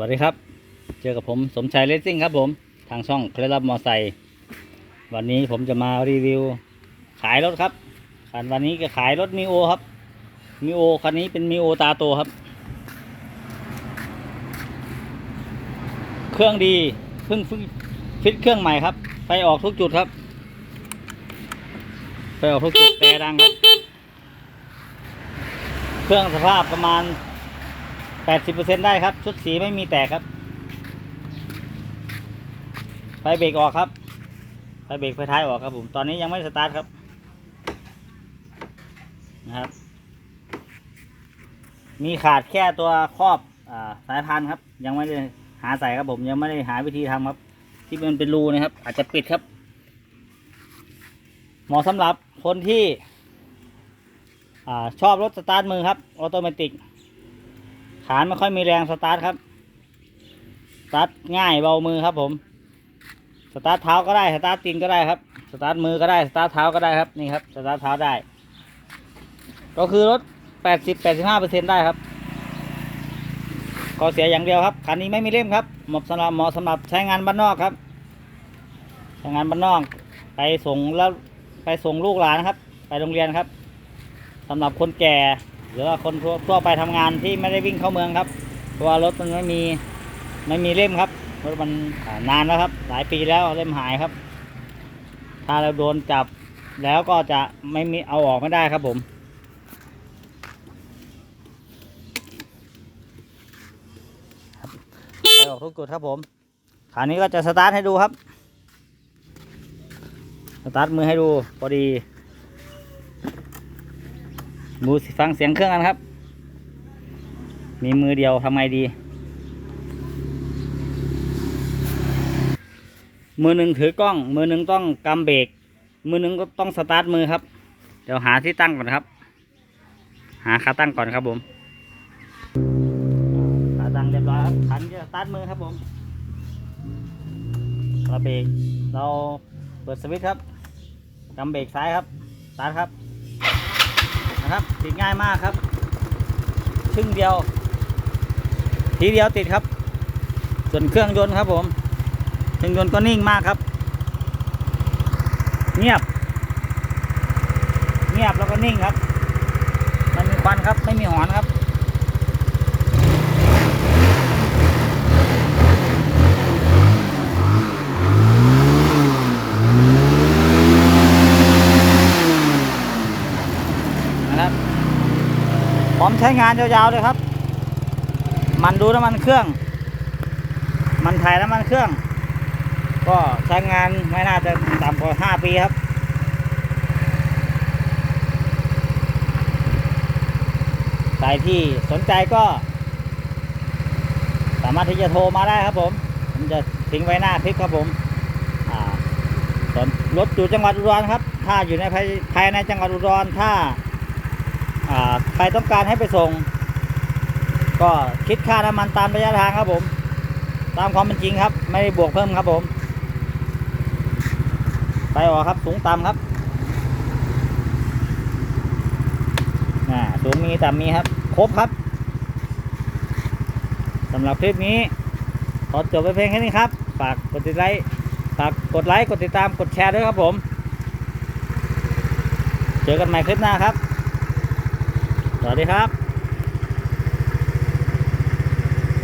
วัสดีครับ เจอกับผมสมชายเลสซิ่งครับผมทางช่องเคล็ดลับมอไซค์วันนี้ผมจะมารีวิว ขายรถครับคันวันนี้ก็ขายรถมีโอครับมีโอคันนี้เป็นมีโอตาโตครับ เครื่องดีเพิ่งฟิฟิตเครื่องใหม่ครับ ไฟออกทุกจุดครับ ไฟออกทุกจุดแต่ดังครับ เครื่องสภาพประมาณ 80%ได้ครับ ชุดสีไม่มีแตกครับ ไฟเบรกออกครับ ไฟเบรกไฟท้ายออกครับผม ตอนนี้ยังไม่สตาร์ทครับ นะครับ มีขาดแค่ตัวครอบอสายพานครับ ยังไม่ได้หาใส่ครับผม ยังไม่ได้หาวิธีทำครับ ที่มันเป็นรูนะครับ อาจจะปิดครับ เหมาะสำหรับคนที่อชอบรถสตาร์ทมือครับ ออโตเมติก ขาไม่ค่อยมีแรงสตาร์ทครับสตาร์ทง่ายเบามือครับผม สตาร์ทเท้าก็ได้สตาร์ทตีนก็ได้ครับ สตาร์ทมือก็ได้สตาร์ทเท้าก็ได้ครับนี่ครับสตาร์ทเท้าได้ ก็คือรถ80 85เปอร์เซ็นได้ครับก็เสียอย่างเดียวครับคันนี้ไม่มีเล่มครับเหมาะสำหรับเหมาะสำหรับใช้งานบ้านนอกครับใช้งานบ้านนอก ไปส่งแล้วไปส่งลูกหลานครับ ไปโรงเรียนครับสำหรับคนแก่ หรือว่าคนทั่วไปทำงานที่ไม่ได้วิ่งเข้าเมืองครับเพราะว่ารถมันไม่มีไม่มีเล่มครับรถมันนานแล้วครับ หลายปีแล้วเล่มหายครับ ถ้าเราโดนจับแล้วก็จะไม่มีเอาออกไม่ได้ครับผมไปออกทุกจุดครับผมขานี้ก็จะสตาร์ทให้ดูครับ สตาร์ทมือให้ดูพอดี ดูฟังเสียงเครื่องกันครับ มีมือเดียวทำไงดี มือหนึ่งถือกล้อง มือหนึ่งต้องกำเบรก มือหนึ่งก็ต้องสตาร์ทมือครับ เดี๋ยวหาที่ตั้งก่อนครับ หาขาตั้งก่อนครับผมขาตั้งเรียบร้อยครับขันจะสตาร์ทมือครับผมเราเบรกเราเปิดสวิตช์ครับกำเบรกซ้ายครับสตาร์ทครับ นะครับ ติดง่ายมากครับ ชึ่งเดียว ทีเดียวติดครับ ส่วนเครื่องยนต์ครับผม เครื่องยนต์ก็นิ่งมากครับ เงียบ เงียบแล้วก็นิ่งครับ มันมีควันครับ ไม่มีหอนครับนะครับ อมใช้งานยาวๆเลยครับ มันดูน้ำมันเครื่อง มันถ่ายน้ำมันเครื่อง ก็ใช้งานไม่น่าจะต่ำกว่าห้าปีครับใครที่สนใจก็ สามารถที่จะโทรมาได้ครับผมผมจะทิ้งไว้หน้าคลิปครับผมรถอยู่จังหวัดอุดรครับ ถ้าอยู่ในภายในจังหวัดอุดรถ้า ใครต้องการให้ไปส่ง ก็คิดค่าน้ำมันตามระยะทางครับผม ตามความเป็นจริงครับ ไม่ได้บวกเพิ่มครับผม ไปออกครับสูงต่ำครับน่าสูงมีต่ำมีครับ ครบครับสำหรับคลิปนี้ขอจบไปเพียงแค่นี้ครับ ฝากกดติดไลค์ฝากกดไลค์ กดติดตาม กดแชร์ด้วยครับผม เจอกันใหม่คลิปหน้าครับ สวัสดีครับ